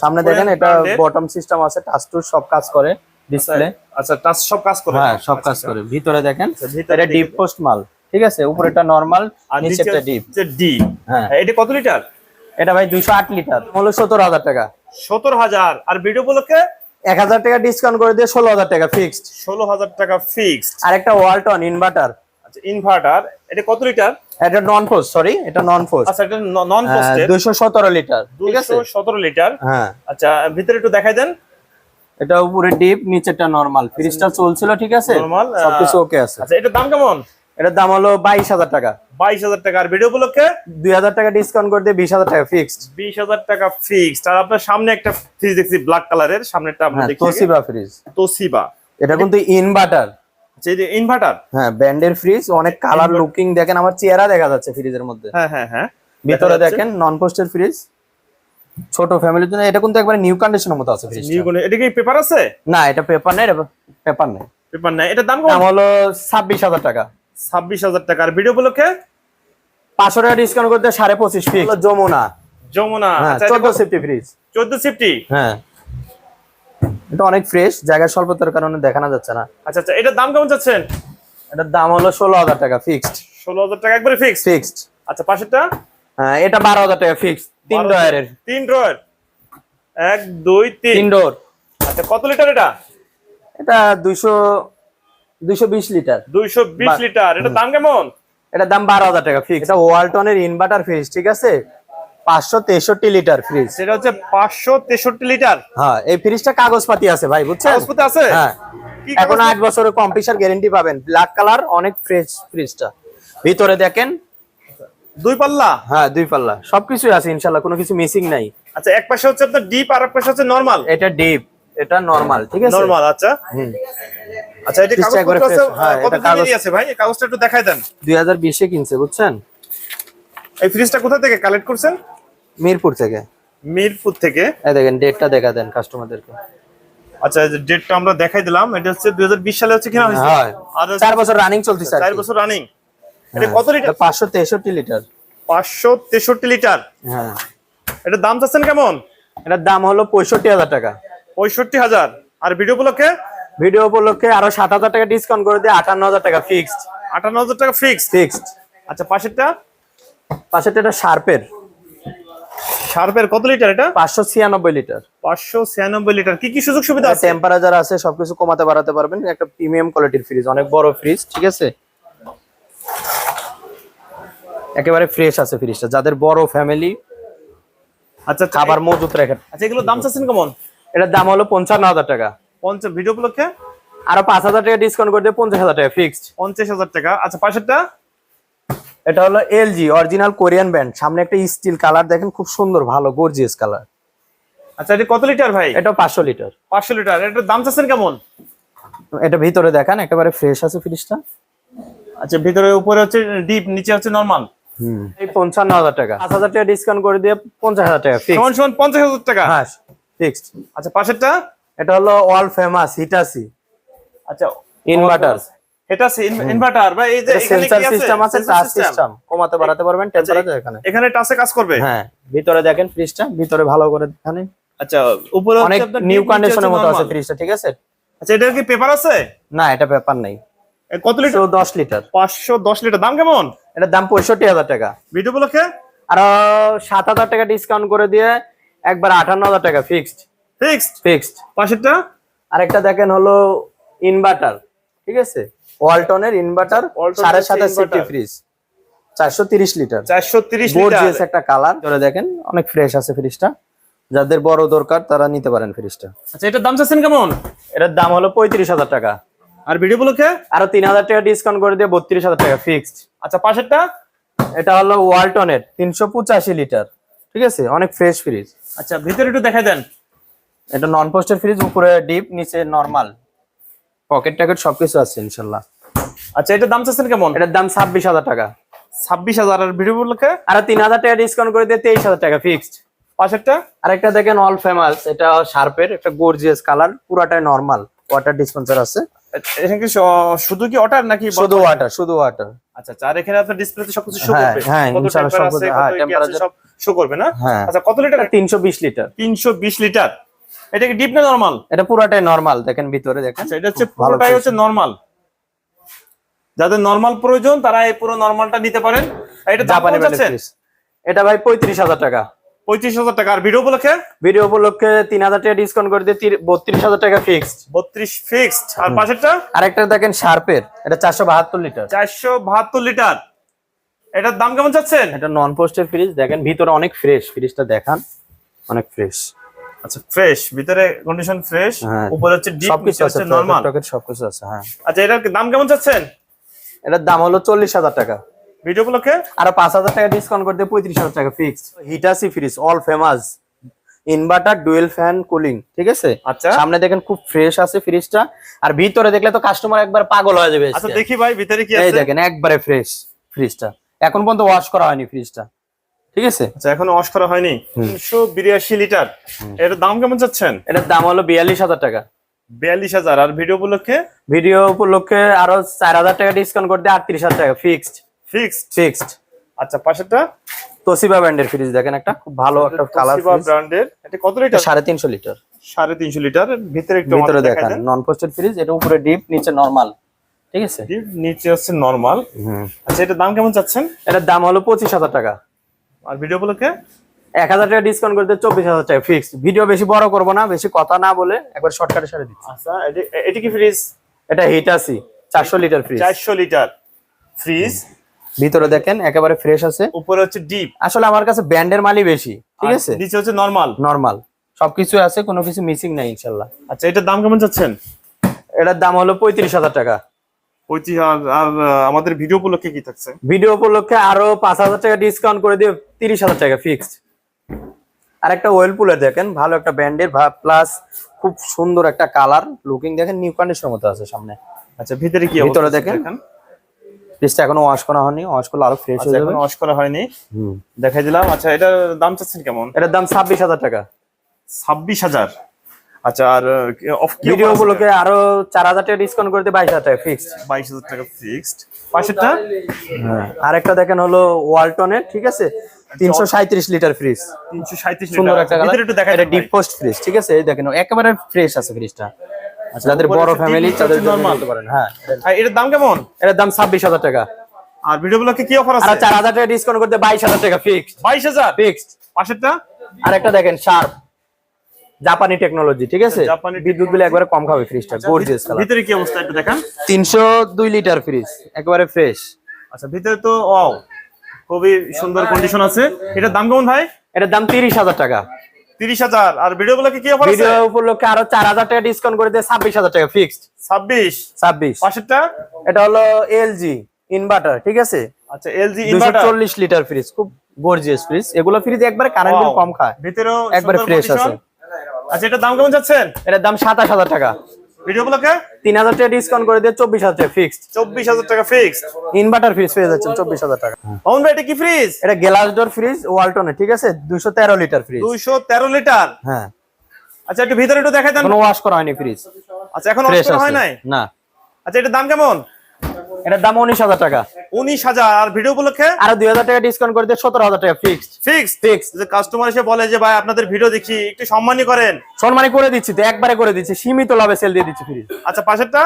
Speaker 1: সামনে দেখেন এটা বটম সিস্টেম আছে টাচ টু সব কাজ করে ডিসপ্লে
Speaker 2: আচ্ছা টাচ সব কাজ করে?
Speaker 1: হ্যাঁ সব কাজ করে। ভিতরে দেখেন
Speaker 2: আচ্ছা, ভিতরে
Speaker 1: এটা ডিপ পোস্ট মাল ঠিক আছে? উপরেটা নরমাল
Speaker 2: আর
Speaker 1: নিচেরটা ডিপ
Speaker 2: নিচে ডি
Speaker 1: হ্যাঁ।
Speaker 2: এটা কত লিটার?
Speaker 1: এটা ভাই দুইশো আট লিটার। হলো সতেরো হাজার টাকা।
Speaker 2: সত্তর হাজার। আর ভিডিও
Speaker 1: এক হাজার টাকা ডিসকাউন্ট করে দিয়ে ষোলো হাজার টাকা ফিক্সড
Speaker 2: ষোলো হাজার টাকা ফিক্সড
Speaker 1: আর একটা ওয়ালটন ইনভার্টার
Speaker 2: আচ্ছা ইনভার্টার এটা কত লিটার?
Speaker 1: এটা নন পোস্ট সরি এটা নন পোস্ট
Speaker 2: আচ্ছা এটা নন
Speaker 1: দুইশো সতেরো লিটার ঠিক আছে?
Speaker 2: দুশো সতেরো লিটার
Speaker 1: হ্যাঁ।
Speaker 2: আচ্ছা ভিতরে একটু দেখাই দেন।
Speaker 1: এটা উপরে ডিপ নিচেরটা নরমাল ফ্রিজটা চলছিল ঠিক আছে?
Speaker 2: আহ,
Speaker 1: সবকিছু ওকে আছে।
Speaker 2: আচ্ছা এটার দাম কেমন?
Speaker 1: এটার দাম হলো বাইশ হাজার টাকা।
Speaker 2: বাইশ হাজার টাকা। আর ভিডিও গুলোকে
Speaker 1: দুই হাজার টাকা ডিসকাউন্ট করে দিয়ে বিশ হাজার টাকা ফিক্সড
Speaker 2: বিশ হাজার টাকা ফিক্সড আর আপনার সামনে একটা ফ্রিজ দেখছি ব্ল্যাক কালারের সামনেটা
Speaker 1: হ্যাঁ তোসিবা ফ্রিজ
Speaker 2: তোসিবা।
Speaker 1: এটা কিন্তু ইনভার্টার
Speaker 2: আচ্ছা এই যে ইনভার্টার
Speaker 1: হ্যাঁ ব্র্যান্ডের ফ্রিজ অনেক কালার লুকিং দেখেন আমার চেহারা দেখা যাচ্ছে ফ্রিজের মধ্যে।
Speaker 2: হ্যাঁ হ্যাঁ হ্যাঁ।
Speaker 1: ভিতরে দেখেন নন পোস্টের ফ্রিজ ছোট ফ্যামিলির জন্য। এটা কিন্তু একবারে নিউ কন্ডিশনের মতো আছে ফ্রিজ
Speaker 2: নিউ এটা কি পেপার আছে?
Speaker 1: না এটা পেপার নেই পেপার নেই।
Speaker 2: পেপার নাই। এটার দাম
Speaker 1: দাম হলো ছাব্বিশ হাজার টাকা।
Speaker 2: ছাব্বিশ হাজার টাকা। আর ভিডিও গুলোকে
Speaker 1: পাঁচশো টাকা ডিসকাউন্ট করতে সাড়ে পঁচিশ ফিক্স যমুনা।
Speaker 2: যমুনা। আচ্ছা
Speaker 1: সেফটি ফ্রিজ
Speaker 2: চোদ্দ সিফটি
Speaker 1: হ্যাঁ। এটা অনেক ফ্রেশ জায়গার স্বল্পতার কারণে দেখানো যাচ্ছে না।
Speaker 2: আচ্ছা আচ্ছা এটার দাম কেমন চাচ্ছেন?
Speaker 1: এটার দাম হলো ষোলো হাজার টাকা ফিক্সড
Speaker 2: ষোলো হাজার টাকা একবারে ফিক্স
Speaker 1: ফিক্সড
Speaker 2: আচ্ছা পাশেরটা?
Speaker 1: হ্যাঁ এটা বারো হাজার টাকা ফিক্সড তিন ড্রয়ারের
Speaker 2: তিন ড্রয়ার এক দুই তিন।
Speaker 1: তিন ডোর
Speaker 2: আচ্ছা কত লিটার এটা?
Speaker 1: এটা দুইশো দুইশো বিশ লিটার
Speaker 2: দুইশো বিশ লিটার এটার দাম কেমন?
Speaker 1: এটার দাম বারো হাজার টাকা ফিক্স এটা ওয়ালটনের ইনভার্টার ফ্রিজ ঠিক আছে? পাঁচশো তেষট্টি লিটার ফ্রিজ
Speaker 2: সেটা হচ্ছে পাঁচশো তেষট্টি লিটার?
Speaker 1: হ্যাঁ এই ফ্রিজটা কাগজপাতি আছে ভাই বুঝছেন?
Speaker 2: কাগজপত্র আছে?
Speaker 1: হ্যাঁ। এখন আট বছরের কম্পিউটার গ্যারেন্টি পাবেন। ব্ল্যাক কালার অনেক ফ্রেশ ফ্রিজটা ভিতরে দেখেন।
Speaker 2: দুই পাল্লা?
Speaker 1: হ্যাঁ দুই পাল্লা। সবকিছুই আছে ইনশাল্লাহ কোনো কিছু মিসিং নাই।
Speaker 2: আচ্ছা এক পাশে হচ্ছে আপনার ডিপ আর এক পাশে হচ্ছে নরমাল
Speaker 1: এটা ডিপ এটা নরমাল ঠিক আছে?
Speaker 2: নরমাল আচ্ছা।
Speaker 1: হুম।
Speaker 2: আচ্ছা এটা কাগজপত্র আছে
Speaker 1: হ্যাঁ, এটা কাগজ-
Speaker 2: আছে ভাই? এই কাগজটা একটু দেখাই দেন।
Speaker 1: দুই হাজার বিশে কিনছে বুঝছেন?
Speaker 2: এই ফ্রিজটা কোথা থেকে কালেক্ট করছেন?
Speaker 1: মিরপুর থেকে?
Speaker 2: মিরপুর থেকে?
Speaker 1: এই দেখেন ডেটটা দেখা দেন কাস্টমারদেরকে
Speaker 2: আচ্ছা ডেটটা আমরা দেখাই দিলাম এটা হচ্ছে দুই হাজার বিশ সালে হচ্ছে কিনা হয়েছে?
Speaker 1: হ্যাঁ।
Speaker 2: আর
Speaker 1: চার বছর রানিং চলতেছে আর
Speaker 2: চার
Speaker 1: কি।
Speaker 2: বছর রানিং এটা
Speaker 1: হ্যাঁ,
Speaker 2: কত লিটার
Speaker 1: এটা পাঁচশো তেষট্টি লিটার
Speaker 2: পাঁচশো তেষট্টি লিটার
Speaker 1: হ্যাঁ।
Speaker 2: এটার দাম চাচ্ছেন কেমন?
Speaker 1: এটার দাম হলো পঁয়ষট্টি হাজার টাকা।
Speaker 2: পঁয়ষট্টি হাজার। আর ভিডিও গুলোকে
Speaker 1: ভিডিও উপলক্ষে আরও সাত হাজার টাকা ডিসকাউন্ট করে দিয়ে আটান্ন হাজার টাকা ফিক্সড
Speaker 2: আটান্ন হাজার টাকা ফিক্সড
Speaker 1: ফিক্সড
Speaker 2: আচ্ছা পাশেরটা?
Speaker 1: পাশেরটা এটা শার্পের
Speaker 2: শার্পের কত লিটার এটা?
Speaker 1: পাঁচশো ছিয়ানব্বই লিটার।
Speaker 2: পাঁচশো ছিয়ানব্বই লিটার। কি কি সুযোগ সুবিধা আছে?
Speaker 1: টেম্পারেচার আছে সবকিছু কমাতে বাড়াতে পারবেন। একটা প্রিমিয়াম কোয়ালিটির ফ্রিজ অনেক বড় ফ্রিজ ঠিক আছে? একেবারে ফ্রেশ আছে ফ্রিজটা যাদের বড় ফ্যামিলি
Speaker 2: আচ্ছা
Speaker 1: খাবার মজুত রেখে
Speaker 2: আচ্ছা এগুলো দাম চাচ্ছেন কেমন?
Speaker 1: এটার দাম হলো পঞ্চান্ন হাজার টাকা।
Speaker 2: পঞ্চাশ ভিডিও উপলক্ষে?
Speaker 1: আরও পাঁচ হাজার টাকা ডিসকাউন্ট করে দিয়ে পঞ্চাশ হাজার টাকা ফিক্সড
Speaker 2: পঞ্চাশ হাজার টাকা। আচ্ছা পাশেরটা?
Speaker 1: এটা হলো এলজি অরিজিনাল কোরিয়ান ব্র্যান্ড সামনে একটা স্টিল কালার দেখেন খুব সুন্দর ভালো গর্জিয়াস কালার
Speaker 2: আচ্ছা এটা কত লিটার ভাই?
Speaker 1: এটা পাঁচশো লিটার
Speaker 2: পাঁচশো লিটার এটার দাম চাচ্ছেন কেমন?
Speaker 1: এটা ভিতরে দেখেন একেবারে ফ্রেশ আছে ফ্রিজটা
Speaker 2: আচ্ছা ভিতরে উপরে হচ্ছে ডিপ নিচে হচ্ছে নরমাল
Speaker 1: এই পঞ্চান্ন হাজার টাকা। পাঁচ হাজার টাকা ডিসকাউন্ট করে দিয়ে পঞ্চাশ হাজার টাকা ফিক্সড
Speaker 2: সমান সমান পঞ্চাশ হাজার টাকা।
Speaker 1: হ্যাঁ ফিক্সড
Speaker 2: আচ্ছা পাশেরটা?
Speaker 1: এটা হলো অল ফেমাস হিটাসি
Speaker 2: আচ্ছা
Speaker 1: ইনভার্টার
Speaker 2: এটা ইনভার্টার বা এই যে এখানে
Speaker 1: সেন্সর
Speaker 2: কি আছে?
Speaker 1: সিস্টেম আছে টাচ সিস্টেম কমাতে বাড়াতে পারবেন টেম্পারেচার এখানে।
Speaker 2: এখানে টাচে কাজ করবে?
Speaker 1: হ্যাঁ ভিতরে দেখেন ফ্রিজটা ভিতরে ভালো করে দেখান।
Speaker 2: আচ্ছা উপরে
Speaker 1: অনেক নিউ কন্ডিশনের মতো আছে ফ্রিজটা ঠিক আছে?
Speaker 2: আচ্ছা এটার কি পেপার আছে?
Speaker 1: না এটা ব্যাপার নাই।
Speaker 2: কত লিটার
Speaker 1: তো দশ লিটার
Speaker 2: পাঁচশো দশ লিটার দাম কেমন?
Speaker 1: এটার দাম পঁয়ষট্টি হাজার টাকা।
Speaker 2: ভিডিও উপলক্ষে?
Speaker 1: আর সাত হাজার টাকা ডিসকাউন্ট করে দিয়ে একবার আটান্ন হাজার টাকা ফিক্সড
Speaker 2: ফিক্সড
Speaker 1: ফিক্সড
Speaker 2: পাশেরটা?
Speaker 1: আরেকটা দেখেন হলো ইনভার্টার ঠিক আছে? ওয়ালটনের ইনভার্টার সাড়ে সাতাশ সিফটি ফ্রিজ চারশো তিরিশ লিটার
Speaker 2: চারশো তিরিশ
Speaker 1: গর্জিয়াস একটা কালার ধরে দেখেন অনেক ফ্রেশ আছে ফ্রিজটা যাদের বড় দরকার তারা নিতে পারেন ফ্রিজটা
Speaker 2: আচ্ছা এটার দাম চাচ্ছেন কেমন?
Speaker 1: এটার দাম হলো পঁয়ত্রিশ হাজার টাকা।
Speaker 2: আর ভিডিও গুলোকে
Speaker 1: আরও তিন হাজার টাকা ডিসকাউন্ট করে দিয়ে বত্রিশ হাজার টাকা ফিক্সড
Speaker 2: আচ্ছা পাশেরটা?
Speaker 1: এটা হলো ওয়ালটনের তিনশো পঁচাশি লিটার ঠিক আছে? অনেক ফ্রেশ ফ্রিজ
Speaker 2: আচ্ছা ভিতরে একটু দেন।
Speaker 1: এটা নন পোস্টের ফ্রিজ উপরে ডিপ নিচে নর্মাল পকেট টকেট সবকিছু আছে ইনশাল্লাহ।
Speaker 2: আচ্ছা এটার দাম চাচ্ছেন কেমন?
Speaker 1: এটার দাম ছাব্বিশ হাজার টাকা।
Speaker 2: ছাব্বিশ হাজার আর ভিডিও গুলোকে
Speaker 1: আর তিন হাজার টাকা ডিসকাউন্ট করে দিয়ে তেইশ হাজার টাকা ফিক্সড
Speaker 2: পাশেরটা?
Speaker 1: আরেকটা দেখেন অল ফেমাস এটা শার্পের একটা গর্জিয়াস কালার পুরাটাই নর্মাল ওয়াটার ডিসপেন্সার আছে।
Speaker 2: এখানে কি শুধু কি অর্ডার নাকি
Speaker 1: শুধু ওয়াটার শুধু ওয়াটার
Speaker 2: আচ্ছা আচ্ছা, আর এখানে আপনার ডিসপ্লেতে সবকিছু শো
Speaker 1: হ্যাঁ,
Speaker 2: করবে?
Speaker 1: হ্যাঁ, ইনশাআল্লাহ সব
Speaker 2: আছে
Speaker 1: কিছু- হ্যাঁ,
Speaker 2: শো করবে না? আচ্ছা কত লিটার
Speaker 1: তিনশো বিশ লিটার
Speaker 2: তিনশো বিশ লিটার এটা কি ডিপ না নরমাল
Speaker 1: এটা পুরোটাই নর্মাল দেখেন ভিতরে দেখেন।
Speaker 2: আচ্ছা এটা হচ্ছে পুরোটাই হচ্ছে নরমাল যাদের নরমাল প্রয়োজন তারা এই পুরো নরমালটা নিতে পারেন। এটা দাম
Speaker 1: জাপানি এটা ভাই পঁয়ত্রিশ হাজার টাকা।
Speaker 2: পঁয়ত্রিশ হাজার টাকা। আর ভিডিও উপলক্ষে?
Speaker 1: ভিডিও উপলক্ষে তিন হাজার টাকা ডিসকাউন্ট করে দিয়ে বত্রিশ হাজার টাকা ফিক্সড
Speaker 2: বত্রিশ ফিক্সড আর পাশেরটা?
Speaker 1: আরেকটা দেখেন শার্পের এটা চারশো বাহাত্তর লিটার
Speaker 2: চারশো বাহাত্তর লিটার এটার দাম কেমন চাচ্ছেন?
Speaker 1: এটা নন পোস্টের ফ্রিজ দেখেন ভিতরে অনেক ফ্রেশ ফ্রিজটা দেখান অনেক ফ্রেশ
Speaker 2: আচ্ছা ফ্রেশ ভিতরে কন্ডিশন ফ্রেশ
Speaker 1: হ্যাঁ।
Speaker 2: উপরে হচ্ছে ডিপ
Speaker 1: সবকিছু আছে
Speaker 2: নরমাল
Speaker 1: সবকিছু আছে হ্যাঁ।
Speaker 2: আচ্ছা এটার দাম কেমন চাচ্ছেন?
Speaker 1: এটার দাম হলো চল্লিশ হাজার টাকা।
Speaker 2: ভিডিও উপলক্ষে?
Speaker 1: আর পাঁচ হাজার টাকা ডিসকাউন্ট করে দিয়ে পঁয়ত্রিশ হাজার টাকা fixed Hitachi fridge all famous inverter dual fan cooling ঠিক আছে?
Speaker 2: আচ্ছা।
Speaker 1: সামনে দেখেন খুব ফ্রেশ আছে ফ্রিজটা আর ভিতরে দেখলে তো কাস্টমার একবার পাগল হয়ে যাবে
Speaker 2: আচ্ছা দেখি ভাই ভিতরে কি
Speaker 1: এই দেখেন একবারে ফ্রেশ ফ্রিজটা এখন পর্যন্ত ওয়াশ করা হয়নি ফ্রিজটা ঠিক আছে?
Speaker 2: আচ্ছা এখনও ওয়াশ করা হয়নি? তিনশো বিরাশি লিটার এটার দাম কেমন চাচ্ছেন?
Speaker 1: এটার দাম হলো টাকা।
Speaker 2: বিয়াল্লিশ হাজার। আর ভিডিও উপলক্ষে?
Speaker 1: ভিডিও উপলক্ষে আরও চার হাজার টাকা ডিসকাউন্ট করে আটত্রিশ হাজার টাকা। ফিক্সড
Speaker 2: ফিক্সড
Speaker 1: ফিক্সড
Speaker 2: আচ্ছা পাশেরটা?
Speaker 1: তোসিবা ব্র্যান্ডের ফ্রিজ দেখেন একটা। খুব ভালো একটা কালার
Speaker 2: ব্র্যান্ডের এটা কত লিটার
Speaker 1: সাড়ে তিনশো লিটার
Speaker 2: সাড়ে তিনশো লিটার ভিতরে একটু
Speaker 1: ভিতরে দেখেন। নন পোস্টেড ফ্রিজ এটা উপরে ডিপ নিচে নরমাল ঠিক আছে?
Speaker 2: ডিপ, নিচে হচ্ছে নরমাল আচ্ছা এটার দাম কেমন চাচ্ছেন?
Speaker 1: এটার দাম হলো পঁচিশ হাজার টাকা।
Speaker 2: আর ভিডিও উপলক্ষে
Speaker 1: এক হাজার টাকা ডিসকাউন্ট করে দিয়ে চব্বিশ হাজার টাকা ফিক্সড ভিডিও বেশি বড় করব না বেশি কথা না বলে একবার শর্টকাটে সারে দিচ্ছি।
Speaker 2: আচ্ছা এটি- কি ফ্রিজ
Speaker 1: এটা হিটাসি চারশো লিটার ফ্রিজ
Speaker 2: চারশো লিটার ফ্রিজ
Speaker 1: ভিতরে দেখেন একেবারে ফ্রেশ আছে।
Speaker 2: উপরে হচ্ছে ডিপ
Speaker 1: আসলে আমার কাছে ব্র্যান্ডের মালই বেশি ঠিক আছে?
Speaker 2: নিচে হচ্ছে নরমাল
Speaker 1: নরমাল সবকিছু আছে কোনো কিছু মিসিং নাই ইনশাল্লাহ।
Speaker 2: আচ্ছা এটার দাম কেমন চাচ্ছেন?
Speaker 1: এটার দাম হলো পঁয়ত্রিশ হাজার টাকা।
Speaker 2: আর আমাদের ভিডিও উপলক্ষে কি থাকছে?
Speaker 1: ভিডিও উপলক্ষে আরও পাঁচ হাজার টাকা ডিসকাউন্ট করে দিয়ে তিরিশ হাজার টাকা ফিক্সড আর একটা ওয়েলপুলের দেখেন ভালো একটা ব্র্যান্ডের প্লাস খুব সুন্দর একটা কালার লুকিং দেখেন নিউ কন্ডিশনের মতো আছে সামনে।
Speaker 2: আচ্ছা ভিতরে কি
Speaker 1: ভিতরে দেখেন। ফ্রিজটা এখনও ওয়াশ করা হয়নি ওয়াশ করলে আরও ফ্রেশ
Speaker 2: আচ্ছা
Speaker 1: হয়ে যাবে।
Speaker 2: ওয়াশ করা হয়নি। দেখাই দিলাম। আচ্ছা এটার দাম চাচ্ছেন কেমন?
Speaker 1: এটার দাম ছাব্বিশ হাজার টাকা।
Speaker 2: ছাব্বিশ হাজার? আচ্ছা আর অফ
Speaker 1: ভিডিও উপলক্ষে আরও চার হাজার টাকা ডিসকাউন্ট করে দিয়ে বাইশ হাজার টাকা ফিক্সড
Speaker 2: বাইশ হাজার টাকা ফিক্সড পাশেরটা
Speaker 1: আরেকটা দেখেন হলো ওয়ালটনের ঠিক আছে? তিনশো সাঁত্রিশ লিটার ফ্রিজ
Speaker 2: তিনশো সাঁত্রিশ
Speaker 1: সুন্দর একটা
Speaker 2: ভিতরে একটু
Speaker 1: এটা ডিপ পোস্ট ফ্রিজ ঠিক আছে? এই দেখেন একেবারে ফ্রেশ আছে ফ্রিজটা
Speaker 2: আচ্ছা,
Speaker 1: যাদের বড় ফ্যামিলি তাদের জন্য। নিতে পারেন হ্যাঁ।
Speaker 2: আর এটার দাম কেমন?
Speaker 1: এটার দাম ছাব্বিশ হাজার টাকা।
Speaker 2: আর ভিডিও উপলক্ষে কি অফার আছে?
Speaker 1: চার হাজার টাকা ডিসকাউন্ট করতে বাইশ হাজার টাকা ফিক্সড
Speaker 2: বাইশ হাজার?
Speaker 1: ফিক্সড
Speaker 2: পাশেরটা
Speaker 1: আর একটা দেখেন শার্প জাপানি টেকনোলজি ঠিক আছে?
Speaker 2: জাপানি
Speaker 1: বিদ্যুৎ বিল একবারে কম খাবে ফ্রিজটা গর্জিয়াস কালার
Speaker 2: ভিতরে কি অবস্থা একটু দেখান।
Speaker 1: তিনশো দুই লিটার ফ্রিজ একবারে ফ্রেশ
Speaker 2: আচ্ছা ভিতরে তো ও খুবই সুন্দর কন্ডিশন আছে। এটার দাম কেমন ভাই?
Speaker 1: এটার দাম তিরিশ হাজার টাকা।
Speaker 2: তিরিশ হাজার। আর ভিডিও গুলো কি কি অফার আছে?
Speaker 1: ভিডিও উপলক্ষে আরও চার হাজার টাকা ডিসকাউন্ট করে দিয়ে ছাব্বিশ হাজার টাকা ফিক্সড
Speaker 2: ছাব্বিশ?
Speaker 1: ছাব্বিশ।
Speaker 2: পাশেরটা?
Speaker 1: এটা হলো এলজি ইনভার্টার ঠিক আছে?
Speaker 2: আচ্ছা এলজি ইনভার্টার
Speaker 1: চল্লিশ লিটার ফ্রিজ খুব গর্জিয়াস ফ্রিজ এগুলো ফ্রিজ একবারে কারেন্ট বিল কম খায়।
Speaker 2: ভিতরেও
Speaker 1: একবারে
Speaker 2: ফ্রেশ
Speaker 1: আছে।
Speaker 2: আচ্ছা এটার দাম কেমন যাচ্ছেন
Speaker 1: এটার দাম সাতাশ হাজার টাকা।
Speaker 2: ভিডিও উপলক্ষে
Speaker 1: তিন হাজার টাকা ডিসকাউন্ট করে দিয়ে চব্বিশ হাজার টাকা ফিক্সড
Speaker 2: চব্বিশ হাজার টাকা ফিক্সড
Speaker 1: ইনভার্টার ফ্রিজ পেয়ে যাচ্ছেন চব্বিশ হাজার টাকা।
Speaker 2: অমন ভাই এটা কি ফ্রিজ
Speaker 1: এটা গ্লাস ডোর ফ্রিজ ওয়ালটনে ঠিক আছে? দুশো তেরো লিটার ফ্রিজ
Speaker 2: দুইশো তেরো লিটার
Speaker 1: হ্যাঁ।
Speaker 2: আচ্ছা একটু ভিতরে একটু দেখাই দেন।
Speaker 1: কোনো ওয়াশ করা হয়নি ফ্রিজ
Speaker 2: আচ্ছা এখন
Speaker 1: ফ্রেশ
Speaker 2: অফার হয় নাই?
Speaker 1: না।
Speaker 2: আচ্ছা এটার দাম কেমন?
Speaker 1: এটার দাম উনিশ হাজার টাকা।
Speaker 2: উনিশ হাজার আর ভিডিও উপলক্ষে
Speaker 1: আর দুই হাজার টাকা ডিসকাউন্ট করে দিয়ে সতেরো হাজার টাকা ফিক্সড
Speaker 2: ফিক্স
Speaker 1: ফিক্সড
Speaker 2: যে কাস্টমার এসে বলে যে ভাই আপনাদের ভিডিও দেখি একটু সম্মানই করেন।
Speaker 1: সম্মানী করে দিচ্ছি তো একবারে করে দিচ্ছি। সীমিত লাভে সেল দিয়ে দিচ্ছি ফ্রিজ
Speaker 2: আচ্পিসের পাশেরটা?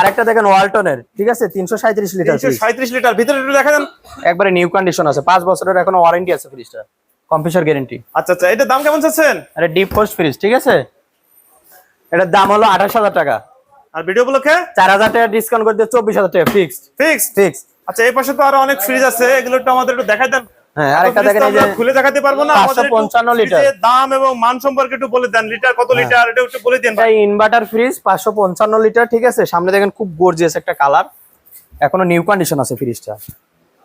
Speaker 1: আরেকটা দেখেন ওয়ালটনের ঠিক আছে? তিনশো সাঁত্রিশ লিটার
Speaker 2: সাঁত্রিশ লিটার ভিতরে দেখা দেন
Speaker 1: একবারে নিউ কন্ডিশন আছে। পাঁচ বছরের এখনও ওয়ারেন্টি আছে ফ্রিজটা কম্পিউটার গ্যারেন্টি
Speaker 2: আচ্ছা আচ্ছা এটার দাম কেমন চাচ্ছেন?
Speaker 1: এটা ডিপ পোস্ট ফ্রিজ ঠিক আছে? এটার দাম হলো আঠাশ হাজার টাকা।
Speaker 2: আর ভিডিও উপলক্ষে?
Speaker 1: চার হাজার টাকা ডিসকাউন্ট করে দিয়ে চব্বিশ হাজার টাকা ফিক্সড
Speaker 2: ফিক্সড
Speaker 1: ফিক্সড
Speaker 2: আচ্ছা এই পাশে তো আরও অনেক ফ্রিজ আছে এগুলো একটু আমাদের একটু দেখাই দেন।
Speaker 1: হ্যাঁ আরেকটা দেখেন এই যে
Speaker 2: খুলে দেখাতে পারব না আমাদের একটু
Speaker 1: 555 লিটার।
Speaker 2: দাম এবং মান সম্পর্কে একটু বলে দেন লিটার কত
Speaker 1: হ্যাঁ।
Speaker 2: লিটার এটা একটু বলে দেন
Speaker 1: এটা ইনভার্টার ফ্রিজ পাঁচশো পঞ্চান্ন লিটার ঠিক আছে? সামনে দেখেন খুব গর্জিয়াস একটা কালার এখনও নিউ কন্ডিশন আছে ফ্রিজটা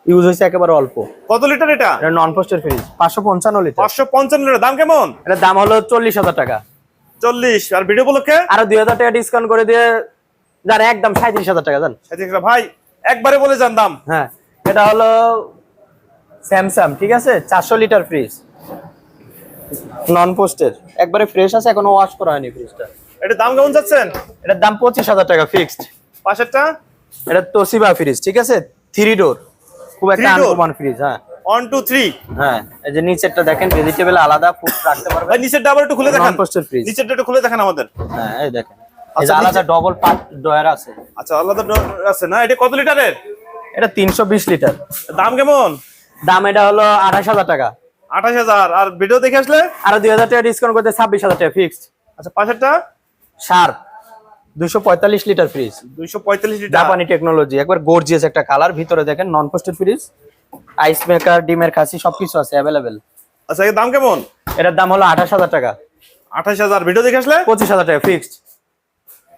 Speaker 1: ইউজ হয়েছে একেবারে অল্প।
Speaker 2: কত লিটার এটা?
Speaker 1: এটা নন পোস্টের ফ্রিজ পাঁচশো পঞ্চান্ন লিটার
Speaker 2: পাঁচশো পঞ্চান্ন লিটার দাম কেমন?
Speaker 1: এটার দাম হলো চল্লিশ হাজার টাকা।
Speaker 2: চল্লিশ আর ভিডিও উপলক্ষে?
Speaker 1: আরও দুই হাজার টাকা ডিসকাউন্ট করে দিয়ে যান একদম সাঁত্রিশ হাজার টাকা জান।
Speaker 2: সাথে ভাই একবারে বলে যান দাম।
Speaker 1: হ্যাঁ এটা হলো স্যামসাং ঠিক আছে? চারশো লিটার ফ্রিজ নন পোস্টের একবারে ফ্রেশ আছে এখনও ওয়াশ করা হয়নি ফ্রিজটা
Speaker 2: এটা দাম কেমন যাচ্ছেন?
Speaker 1: এটার দাম পঁচিশ হাজার টাকা ফিক্সড
Speaker 2: পাশেরটা?
Speaker 1: এটা তোসিবা ফ্রিজ ঠিক আছে? থ্রি ডোর খুব একটা? আনকমন ফ্রিজ হ্যাঁ।
Speaker 2: ওয়ান টু থ্রি
Speaker 1: হ্যাঁ এই যে নিচেরটা দেখেন ভেজিটেবল আলাদা ফুড রাখতে পারবেন।
Speaker 2: ভাই নিচের ডাবল একটু খুলে দেখান।
Speaker 1: নন পোস্টের ফ্রিজ
Speaker 2: নিচেরটা একটু খুলে দেখান আমাদের।
Speaker 1: হ্যাঁ এই দেখেন। আলাদা ডবল পার্ট ডয়ার আছে।
Speaker 2: আচ্ছা আলাদা door আছে না? এটা কত লিটারের?
Speaker 1: এটা তিনশো বিশ লিটার।
Speaker 2: দাম কেমন?
Speaker 1: দাম এটা হলো আঠাশ হাজার টাকা।
Speaker 2: আঠাশ হাজার। আর ভিডিও দেখে আসলে?
Speaker 1: আরও দুই হাজার টাকা ডিসকাউন্ট করতে ছাব্বিশ হাজার টাকা ফিক্সড
Speaker 2: আচ্ছা পাশেরটা?
Speaker 1: শার্প দুশো পঁয়তাল্লিশ লিটার ফ্রিজ
Speaker 2: দুইশো পঁয়তাল্লিশ লিটার।
Speaker 1: জাপানি টেকনোলজি একবার গর্জিয়াস একটা কালার ভিতরে দেখেন non frosted fridge ice maker ডিমের খাসি সবকিছু আছে অ্যাভেলেবেল
Speaker 2: আচ্ছা এর দাম কেমন?
Speaker 1: এটার দাম হলো আঠাশ হাজার টাকা।
Speaker 2: আঠাশ হাজার। ভিডিও দেখে আসলে?
Speaker 1: পঁচিশ হাজার টাকা ফিক্সড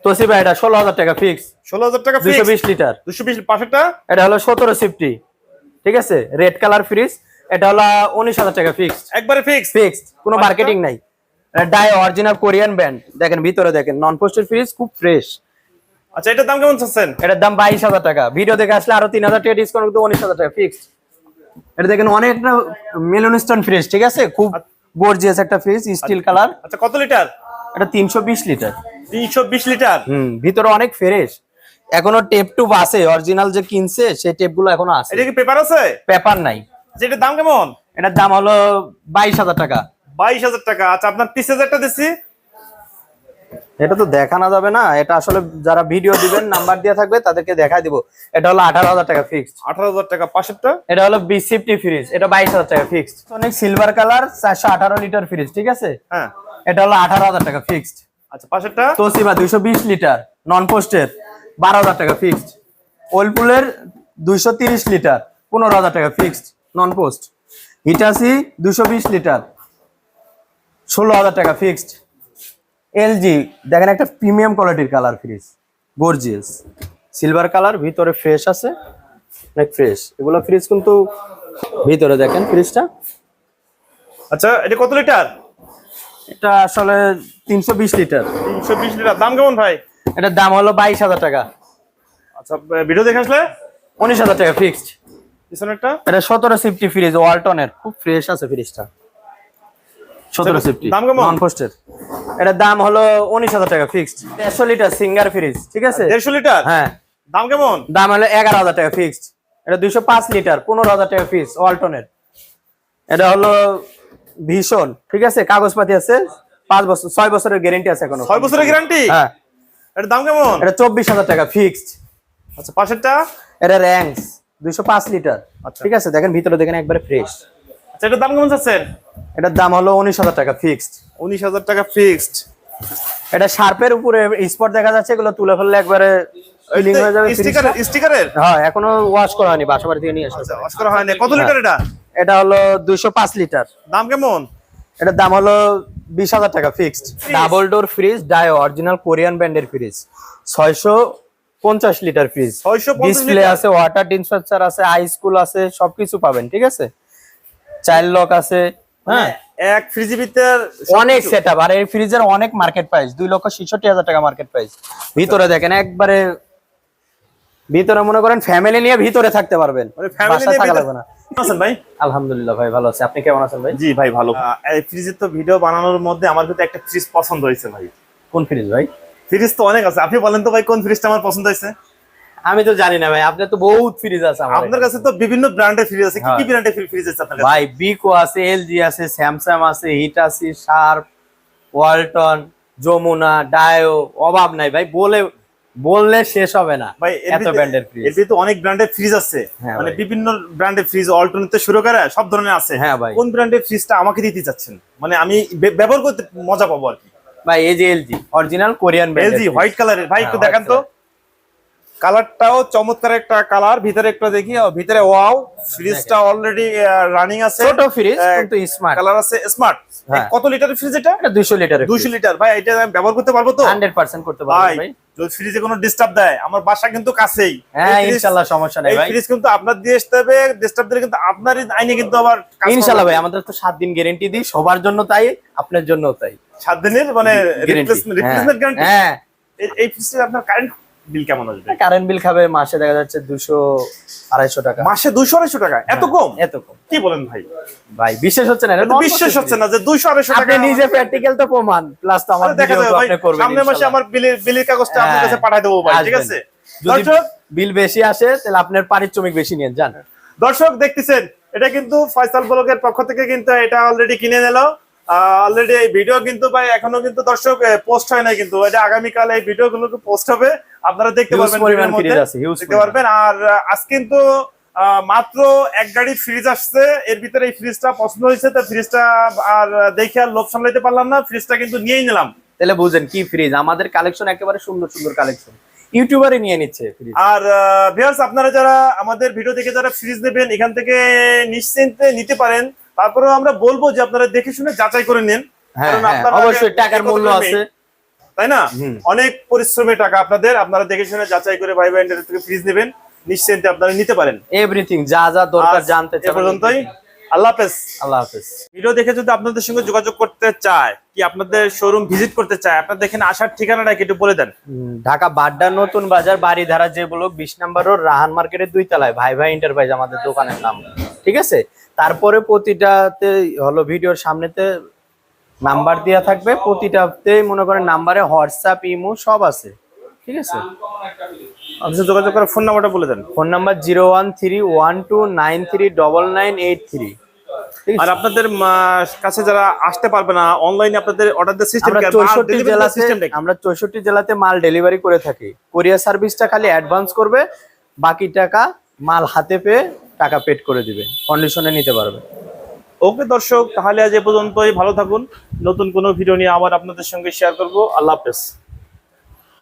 Speaker 1: তোসিবা এটা ষোলো হাজার টাকা ফিক্সড
Speaker 2: ষোলো হাজার টাকা
Speaker 1: দুশো বিশ লিটার
Speaker 2: দুশো বিশ পাশেরটা?
Speaker 1: এটা হলো সতেরো সিফটি ঠিক আছে? রেড কালার ফ্রিজ এটা হলো উনিশ হাজার টাকা ফিক্সড
Speaker 2: একবারে ফিক্স
Speaker 1: ফিক্সড কোনো
Speaker 2: আচ্ছা।
Speaker 1: মার্কেটিং নাই। ডাই অরিজিনাল কোরিয়ান ব্র্যান্ড দেখেন ভিতরে দেখেন নন পোস্টেড ফ্রিজ খুব ফ্রেশ
Speaker 2: আচ্ছা এটার দাম কেমন চাচ্ছেন?
Speaker 1: এটার দাম বাইশ হাজার টাকা। ভিডিও দেখে আসলে আরও তিন হাজার টাকা ডিসকাউন্ট করতে উনিশ হাজার টাকা ফিক্সড এটা দেখেন অনেকটা মেলনস্টোন ফ্রিজ ঠিক আছে? খুব গর্জিয়াস একটা ফ্রিজ স্টিল কালার
Speaker 2: আচ্ছা কত লিটার
Speaker 1: এটা তিনশো বিশ লিটার।
Speaker 2: তিনশো বিশ লিটার?
Speaker 1: হুম ভিতরে অনেক ফ্রেশ এখনও টেপ টুপ আছে অরিজিনাল যে কিনছে সেই টেপগুলো এখনও আছে।
Speaker 2: এটা কি পেপার আছে?
Speaker 1: পেপার নাই।
Speaker 2: এটার দাম কেমন?
Speaker 1: এটার দাম হলো বাইশ হাজার টাকা।
Speaker 2: বাইশ হাজার টাকা। আচ্ছা আপনার তিরিশ হাজারটা দিচ্ছি
Speaker 1: এটা তো দেখানো যাবে না এটা আসলে যারা ভিডিও দিবেন নাম্বার দিয়ে থাকবে তাদেরকে দেখাই দিব। এটা হলো আঠারো হাজার টাকা ফিক্সড
Speaker 2: আঠারো হাজার টাকা পাশেরটা?
Speaker 1: এটা হলো বিশ ফিফটি ফ্রিজ এটা বাইশ হাজার টাকা ফিক্সড অনেক সিলভার কালার চারশো আঠারো লিটার ফ্রিজ ঠিক আছে?
Speaker 2: হ্যাঁ।
Speaker 1: এটা হলো আঠারো হাজার টাকা ফিক্সড
Speaker 2: আচ্ছা পাশেরটা?
Speaker 1: তোসিবা দুইশো বিশ লিটার নন পোস্টের বারো হাজার টাকা ফিক্সড ওলপুলের দুইশো তিরিশ লিটার পনেরো হাজার টাকা ফিক্সড নন পোস্ট হিটাসি দুশো বিশ লিটার ষোলো হাজার টাকা ফিক্সড এলজি দেখেন একটা প্রিমিয়াম কোয়ালিটির colour fridge gorgeous silver colour ভিতরে ফ্রেশ আছে অনেক ফ্রেশ এগুলো ফ্রিজ কিন্তু ভিতরে দেখেন ফ্রিজটা
Speaker 2: আচ্ছা এটা কত লিটার?
Speaker 1: এটা আসলে তিনশো বিশ লিটার।
Speaker 2: তিনশো বিশ লিটার। দাম কেমন ভাই?
Speaker 1: এটার দাম হলো বাইশ হাজার টাকা।
Speaker 2: আচ্ছা ভিডিও দেখে আসলে?
Speaker 1: উনিশ হাজার টাকা ফিক্সড
Speaker 2: পিছনেরটা?
Speaker 1: এটা সতেরো সিফটি ফ্রিজ ওয়ালটনের খুব ফ্রেশ আছে ফ্রিজটা সতেরো সিফটি
Speaker 2: দাম কেমন?
Speaker 1: নন পোস্টের এটার দাম হলো উনিশ হাজার টাকা ফিক্সড দেড়শো লিটার সিঙ্গার ফ্রিজ ঠিক আছে?
Speaker 2: দেড়শো লিটার?
Speaker 1: হ্যাঁ।
Speaker 2: দাম কেমন?
Speaker 1: দাম হলো এগারো হাজার টাকা ফিক্সড এটা দুইশো পাঁচ লিটার পনেরো হাজার টাকা ফিক্স ওয়ালটনের এটা হলো ভীষণ ঠিক আছে? কাগজপাতি আছে পাঁচ বছর ছয় বছরের গ্যারেন্টি আছে এখন।
Speaker 2: ছয় বছরের গ্যারান্টি
Speaker 1: হ্যাঁ।
Speaker 2: এটার দাম কেমন?
Speaker 1: এটা চব্বিশ হাজার টাকা ফিক্সড
Speaker 2: আচ্ছা পাশেরটা?
Speaker 1: এটা র্যাঙ্কস দুইশো পাঁচ লিটার
Speaker 2: আচ্ছা।
Speaker 1: ঠিক আছে? দেখেন ভিতরে দেখেন একবারে ফ্রেশ
Speaker 2: আচ্ছা এটার দাম কেমন যাচ্ছে
Speaker 1: এটার দাম হলো উনিশ হাজার টাকা ফিক্সড
Speaker 2: উনিশ হাজার টাকা ফিক্সড
Speaker 1: এটা শার্পের উপরে স্পট দেখা যাচ্ছে এগুলো তুলে ফেললে একবারে ফিলিং হয়ে যাবে
Speaker 2: স্টিকার স্টিকারের
Speaker 1: হ্যাঁ এখনও ওয়াশ করা হয়নি বাসা বাড়ি থেকে নিয়ে আসা
Speaker 2: ওয়াশ করা হয় না কত লিটার এটা?
Speaker 1: এটা হলো দুইশো পাঁচ লিটার
Speaker 2: দাম কেমন?
Speaker 1: এটার দাম হলো বিশ হাজার টাকা ফিক্সড ডাবল ডোর ফ্রিজ ডাই অরিজিনাল কোরিয়ান ব্র্যান্ডের ফ্রিজ ছয়শো পঞ্চাশ লিটার ফ্রিজ
Speaker 2: 650
Speaker 1: ডিসপ্লে আছে ওয়াটার ডিসপেন্সার আছে হাই স্কুল আছে সবকিছু পাবেন ঠিক আছে? চাইল্ড লক আছে হ্যাঁ?
Speaker 2: এক ফ্রিজি ভিতর
Speaker 1: অনেক সেট আপ আর এই ফ্রিজের অনেক মার্কেট প্রাইস দুই লক্ষ ছেষট্টি হাজার টাকা মার্কেট প্রাইস ভিতরে দেখেন একবারে ভিতরে মনে করেন ফ্যামিলি নিয়ে ভিতরে থাকতে পারবেন।
Speaker 2: মানে ফ্যামিলি
Speaker 1: বাসায়
Speaker 2: নিয়ে
Speaker 1: থাকা
Speaker 2: ভিতর-
Speaker 1: লাগবে না।
Speaker 2: আছেন ভাই?
Speaker 1: আলহামদুলিল্লাহ ভাই ভালো আছে। আপনি কেমন আছেন ভাই?
Speaker 2: জি ভাই ভালো। ফ্রিজের তো ভিডিও বানানোর মধ্যে আমার কিন্তু একটা ফ্রিজ পছন্দ হয়েছে ভাই।
Speaker 1: কোন ফ্রিজ ভাই?
Speaker 2: ফ্রিজ তো অনেক আছে। আপনি বলেন তো ভাই কোন ফ্রিজটা আমার পছন্দ হয়েছে?
Speaker 1: আমি তো জানি না ভাই আপনার তো বহুত ফ্রিজ আছে
Speaker 2: আপনার কাছে তো বিভিন্ন ব্র্যান্ডের ফ্রিজ আছে। কি কি
Speaker 1: হ্যাঁ।
Speaker 2: ব্র্যান্ডের ফ্রিজ আছে আপনার কাছে?
Speaker 1: ভাই বিকো আছে এলজি আছে স্যামসাং আছে হিটাসি শার্প ওয়ালটন যমুনা ডায়ো অভাব নাই ভাই। বলে বললে শেষ হবে না।
Speaker 2: ভাই
Speaker 1: এত ব্র্যান্ডের ফ্রিজ
Speaker 2: এর তো অনেক ব্র্যান্ডের ফ্রিজ আছে।
Speaker 1: হ্যাঁ
Speaker 2: মানে বিভিন্ন ব্র্যান্ডের ফ্রিজ অল্টারনেট শুরু করে সব ধরনের আছে।
Speaker 1: হ্যাঁ ভাই।
Speaker 2: কোন ব্র্যান্ডের ফ্রিজটা আমাকে দিতে চাচ্ছেন? মানে আমি ব্যবহার করতে মজা পাবো আর কি।
Speaker 1: ভাই এই যে LG original Korean
Speaker 2: LG white কালারের ভাই একটু
Speaker 1: হ্যাঁ,
Speaker 2: দেখান তো। কালারটাও চমৎকার একটা কালার ভিতরে একটা দেখি ভিতরে ওয়াও ফ্রিজটা অলরেডি রানিং আছে।
Speaker 1: ছোট ফ্রিজ কিন্তু স্মার্ট
Speaker 2: কালার আছে স্মার্ট
Speaker 1: হ্যাঁ।
Speaker 2: কত লিটারের ফ্রিজ এটা?
Speaker 1: এটা 200 লিটারের
Speaker 2: দুইশো লিটার ভাই এটা আমি ব্যবহার করতে পারব তো?
Speaker 1: 100% করতে
Speaker 2: ভাই
Speaker 1: পারবেন ভাই।
Speaker 2: যদি ফ্রিজে কোনো ডিস্টার্ব দেয় আমার বাসা কিন্তু কাছেই।
Speaker 1: হ্যাঁ ইনশাআল্লাহ সমস্যা নাই ভাই।
Speaker 2: ফ্রিজ কিন্তু আপনার দিয়ে আসতে হবে ডিস্টার্ব দিলে কিন্তু আপনারই আইনে কিন্তু আবার
Speaker 1: ইনশাআল্লাহ ভাই আমাদের তো 7 দিন গ্যারান্টি দিই সবার জন্য তাই আপনার জন্য তাই।
Speaker 2: সাত দিনের মানে রিপ্লেসমেন্ট রিপ্লেসমেন্ট গ্যারান্টি
Speaker 1: হ্যাঁ।
Speaker 2: এই ফ্রিজে আপনার কারেন্ট বিল কেমন আসবে?
Speaker 1: কারেন্ট বিল খাবে মাসে দেখা যাচ্ছে 200 আড়াইশো টাকা।
Speaker 2: মাসে দুইশো আড়াইশো টাকা? এত কম?
Speaker 1: এত কম।
Speaker 2: কি বলেন ভাই?
Speaker 1: ভাই বিশেষ হচ্ছে না
Speaker 2: বিশ্বাস হচ্ছে না যে দুইশো আড়াইশো টাকা
Speaker 1: নিজে প্র্যাকটিক্যাল তো প্রমাণ প্লাস তো আমার
Speaker 2: দেখা যাবে সামনের মাসে আমার বিলের বিলের কাগজটা আপনার
Speaker 1: হ্যাঁ,
Speaker 2: কাছে পাঠিয়ে দেবো ভাই ঠিক আছে? দর্শক
Speaker 1: বিল বেশি আসে তাহলে আপনার পারিশ্রমিক বেশি নিয়ে যান
Speaker 2: দর্শক দেখতেছেন এটা কিন্তু ফয়সাল ব্লগের পক্ষ থেকে কিন্তু এটা অলরেডি কিনে নিল। অলরেডি এই ভিডিও কিন্তু ভাই এখনও কিন্তু দর্শক পোস্ট হয় না কিন্তু। এটা আগামীকাল এই ভিডিও গুলো পোস্ট হবে। আপনারা দেখতে পারবেন দেখতে পারবেন। আর আজ কিন্তু মাত্র এক গাড়ি ফ্রিজ আসছে। এর ভিতরে এই ফ্রিজটা পছন্দ হয়েছে তো ফ্রিজটা আর দেখে আর লোভ সামলাইতে পারলাম না। ফ্রিজটা কিন্তু নিয়েই নিলাম।
Speaker 1: তাহলে বুঝেন কি ফ্রিজ আমাদের কালেকশন একেবারে সুন্দর সুন্দর কালেকশন ইউটিউবারই নিয়ে নিচ্ছে
Speaker 2: আর ভিউয়ার্স আপনারা যারা আমাদের ভিডিও দেখে যারা ফ্রিজ নেবেন এখান থেকে নিশ্চিন্তে নিতে পারেন। তারপরেও আমরা বলব যে আপনারা দেখে শুনে যাচাই করে নিন।
Speaker 1: হ্যাঁ
Speaker 2: কারণ
Speaker 1: হ্যাঁ
Speaker 2: আপনারা
Speaker 1: অবশ্যই টাকার মূল্য আছে।
Speaker 2: তাই না। অনেক পরিশ্রমের টাকা আপনাদের। আপনারা দেখে শুনে যাচাই করে ভাই ভাই ইন্টারনেট থেকে ফ্রিজ নেবেন। নিশ্চিন্তে আপনারা নিতে পারেন।
Speaker 1: এভরিথিং যা যা দরকার জানতে
Speaker 2: এ পর্যন্তই। আল্লাহ হাফেজ।
Speaker 1: আল্লাহ হাফেজ।
Speaker 2: ভিডিও দেখে যদি আপনাদের সঙ্গে যোগাযোগ করতে চায় কি আপনাদের শোরুম ভিজিট করতে চায় আপনাদের এখানে আসার ঠিকানাটা একটু বলে দেন।
Speaker 1: ঢাকা বাড্ডা নতুন বাজার বাড়িধারা যে ব্লক বিশ নাম্বার রোড রাহান মার্কেটের দুই তলায় ভাই ভাই এন্টারপ্রাইজ আমাদের দোকানের নাম। ঠিক আছে? তারপরে প্রতিটাতে হলো ভিডিওর সামনেতে নাম্বার দেওয়া থাকবে প্রতিটাতে মনে করেন নাম্বারে হোয়াটসঅ্যাপ ইমো সব আছে। ঠিক আছে?
Speaker 2: আপনি যোগাযোগ করার ফোন নাম্বারটা বলে দেন।
Speaker 1: Phone number zero one three one two nine three double nine eight three.
Speaker 2: আর আপনাদের কাছে যারা আসতে পারবে না অনলাইনে আপনাদের অর্ডার দেওয়ার সিস্টেম
Speaker 1: আমরা চৌষট্টি জেলাতে আমরা চৌষট্টি জেলাতে মাল ডেলিভারি করে থাকি। কোরিয়ার সার্ভিসটা খালি অ্যাডভান্স করবে বাকি টাকা মাল হাতে পেয়ে টাকা পেড করে দিবে। কন্ডিশনে নিতে পারবে।
Speaker 2: ওকে দর্শক, তাহলে আজ এ পর্যন্তই। ভালো থাকুন। নতুন কোনো ভিডিও নিয়ে আবার আপনাদের সঙ্গে শেয়ার করব। আল্লাহ হাফেজ।